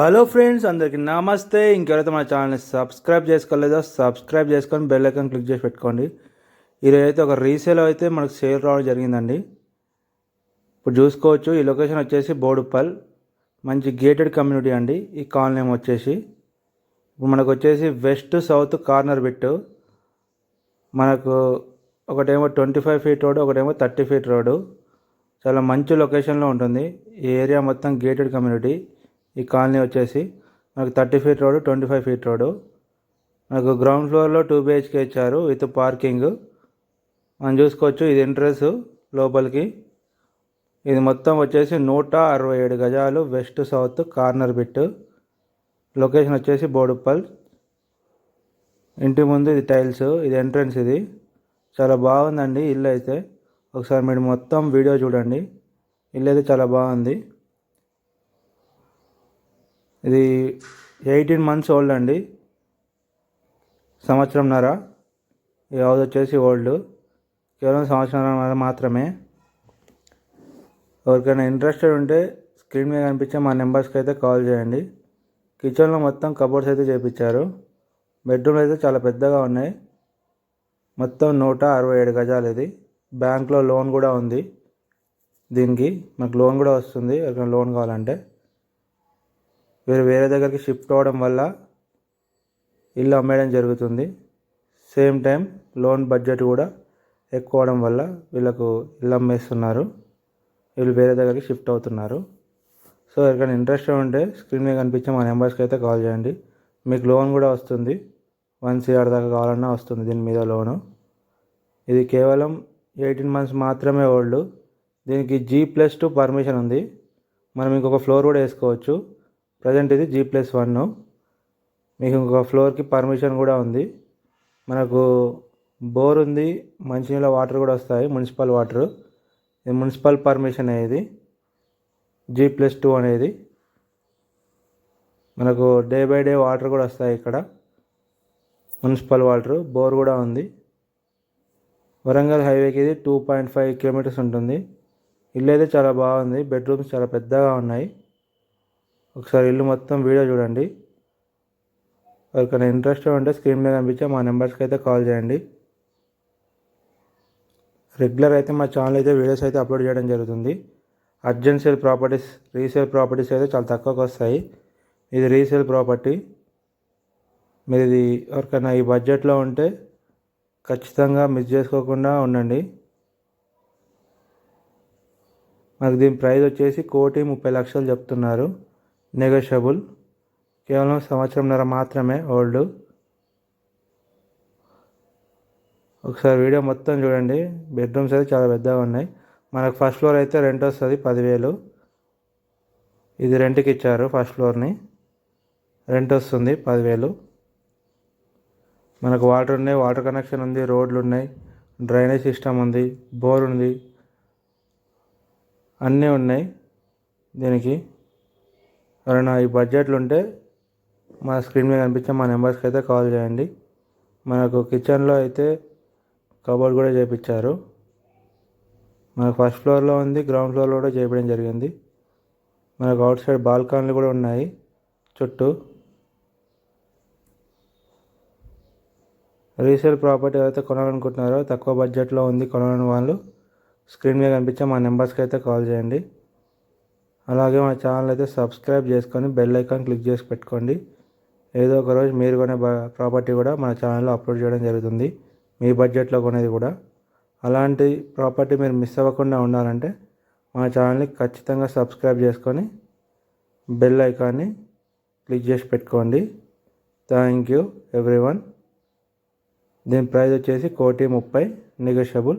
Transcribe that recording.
Hello friends అందరికీ నమస్తే. ఇంకెవరైతే మన ఛానల్ని సబ్స్క్రైబ్ చేసుకోలేదో సబ్స్క్రైబ్ చేసుకొని బెల్ ఐకాన్ క్లిక్ చేసి పెట్టుకోండి. ఈరోజు అయితే ఒక రీసేల్ అయితే మనకు సేల్ రావడం జరిగిందండి. ఇప్పుడు చూసుకోవచ్చు. ఈ లొకేషన్ వచ్చేసి బోడుపల్. మంచి గేటెడ్ కమ్యూనిటీ అండి. ఈ కాలనీ వచ్చేసి. ఇప్పుడు మనకు వచ్చేసి వెస్ట్ సౌత్ కార్నర్ బిట్ మనకు ఒకటేమో ట్వంటీ ఫైవ్ ఫీట్ రోడ్ ఒకటేమో థర్టీ ఫీట్ రోడ్డు చాలా మంచి లొకేషన్లో ఉంటుంది. ఈ ఏరియా మొత్తం గేటెడ్ కమ్యూనిటీ ఈ కాలనీ వచ్చేసి మనకు thirty feet road twenty five feet road. మనకు గ్రౌండ్ ఫ్లోర్లో టూ బిహెచ్కే ఇచ్చారు విత్ పార్కింగ్. మనం చూసుకోవచ్చు ఇది ఎంట్రన్స్ లోపలికి. ఇది మొత్తం వచ్చేసి నూట అరవై ఏడు గజాలు west south corner bit. Location వచ్చేసి బోడుప్పల్. ఇంటి ముందు ఇది టైల్స్ ఇది ఎంట్రన్స్ ఇది. చాలా బాగుందండి ఇల్లు అయితే. ఒకసారి మీరు మొత్తం వీడియో చూడండి. ఇల్లు అయితే చాలా బాగుంది. ఇది ఎయిటీన్ మంత్స్ ఓల్డ్ అండి. సంవత్సరంన్నర. ఈ హౌస్ వచ్చేసి ఓల్డ్. కేవలం సంవత్సరంన్నర మాత్రమే. ఎవరికైనా ఇంట్రెస్టెడ్ ఉంటే స్క్రీన్ మీద కనిపించే మా నెంబర్స్కి అయితే కాల్ చేయండి. కిచెన్లో మొత్తం కబోర్డ్స్ అయితే చేపించారు. బెడ్రూమ్లు అయితే చాలా పెద్దగా ఉన్నాయి. మొత్తం నూట అరవై ఏడు గజాలు ఇది. బ్యాంక్లో లోన్ కూడా ఉంది. దీనికి మనకు లోన్ కూడా వస్తుంది. ఎవరికైనా లోన్ కావాలంటే. వీరు వేరే దగ్గరికి షిఫ్ట్ అవ్వడం వల్ల ఇల్లు అమ్మేయడం జరుగుతుంది. సేమ్ టైం లోన్ బడ్జెట్ కూడా ఎక్కువ అవడం వల్ల వీళ్ళకు ఇల్లు అమ్మేస్తున్నారు. వీళ్ళు వేరే దగ్గరికి షిఫ్ట్ అవుతున్నారు. సో ఎవరికైనా ఇంట్రెస్ట్ ఉంటే స్క్రీన్ మీద కనిపించే మా నెంబర్స్కి అయితే కాల్ చేయండి. మీకు లోన్ కూడా వస్తుంది. వన్ సిఆర్ దాకా కావాలన్నా వస్తుంది దీని మీద లోను ఇది కేవలం ఎయిటీన్ మంత్స్ మాత్రమే ఓల్డ్ దీనికి జీ ప్లస్ టూ పర్మిషన్ ఉంది. మనం ఇంకొక ఫ్లోర్ కూడా వేసుకోవచ్చు. ప్రజెంట్ ఇది జీ ప్లస్ వన్ మీకు ఇంకొక ఫ్లోర్కి పర్మిషన్ కూడా ఉంది. మనకు బోర్ ఉంది మంచినీళ్ళ వాటర్ కూడా వస్తాయి మున్సిపల్ వాటర్ ఇది మున్సిపల్ పర్మిషన్ అనేది. జీ ప్లస్ టూ అనేది. మనకు డే బై డే వాటర్ కూడా వస్తాయి ఇక్కడ. మున్సిపల్ వాటర్ బోర్ కూడా ఉంది. వరంగల్ హైవేకి ఇది టూ పాయింట్ ఫైవ్ కిలోమీటర్స్ ఉంటుంది. ఇల్లు అయితే చాలా బాగుంది బెడ్రూమ్స్ చాలా పెద్దగా ఉన్నాయి. ఒకసారి ఇల్లు మొత్తం వీడియో చూడండి. ఎవరికైనా ఇంట్రెస్ట్ ఉంటే స్క్రీన్ మీద కనిపించే మా నెంబర్స్కి అయితే కాల్ చేయండి. రెగ్యులర్ అయితే మా ఛానల్ అయితే వీడియోస్ అయితే అప్లోడ్ చేయడం జరుగుతుంది. Urgent sale properties resale properties అయితే చాలా తక్కువకి వస్తాయి. ఇది రీసేల్ ప్రాపర్టీ మీరు ఇది ఎవరికైనా ఈ బడ్జెట్లో ఉంటే ఖచ్చితంగా మిస్ చేసుకోకుండా ఉండండి. మాకు దీని ప్రైస్ వచ్చేసి కోటి ముప్పై లక్షలు చెప్తున్నారు. నెగోషియబుల్ కేవలం సంవత్సరంన్నర మాత్రమే ఓల్డ్ ఒకసారి వీడియో మొత్తం చూడండి. బెడ్రూమ్స్ అయితే చాలా పెద్దగా ఉన్నాయి. మనకు ఫస్ట్ ఫ్లోర్ అయితే రెంట్ వస్తుంది పదివేలు. ఇది రెంట్కి ఇచ్చారు ఫస్ట్ ఫ్లోర్ని రెంట్ వస్తుంది పదివేలు. మనకు వాటర్ ఉన్నాయి వాటర్ కనెక్షన్ ఉంది రోడ్లు ఉన్నాయి డ్రైనేజ్ సిస్టమ్ ఉంది బోర్ ఉంది. అన్నీ ఉన్నాయి దీనికి. ఎవరైనా ఈ బడ్జెట్లు ఉంటే మా స్క్రీన్ మీద కనిపించే మా నెంబర్స్కి అయితే కాల్ చేయండి. మనకు కిచెన్లో అయితే కబోర్డ్ కూడా చేయించారు మనకు ఫస్ట్ ఫ్లోర్లో ఉంది గ్రౌండ్ ఫ్లోర్లో కూడా చేయడం జరిగింది. మనకు అవుట్ సైడ్ బాల్కనీలు కూడా ఉన్నాయి చుట్టూ. రీసేల్ ప్రాపర్టీ ఏదైతే కొనాలనుకుంటున్నారో తక్కువ బడ్జెట్లో ఉంది కొనాలని వాళ్ళు స్క్రీన్ మీద కనిపించే మా నెంబర్స్కి అయితే కాల్ చేయండి. అలాగే మా ఛానల్ అయితే సబ్స్క్రైబ్ చేసుకొని బెల్ ఐకాన్ క్లిక్ చేసి పెట్టుకోండి. ఏదో ఒక రోజు మీరు కొనే ప్రాపర్టీ కూడా మన ఛానల్లో అప్లోడ్ చేయడం జరుగుతుంది. మీ బడ్జెట్లో కొనేది కూడా. అలాంటి ప్రాపర్టీ మీరు మిస్ అవ్వకుండా ఉండాలంటే మా ఛానల్ని ఖచ్చితంగా సబ్స్క్రైబ్ చేసుకొని బెల్ ఐకాన్ని క్లిక్ చేసి పెట్టుకోండి. Thank you everyone. దీని ప్రైస్ వచ్చేసి కోటి ముప్పై నెగోషియబుల్.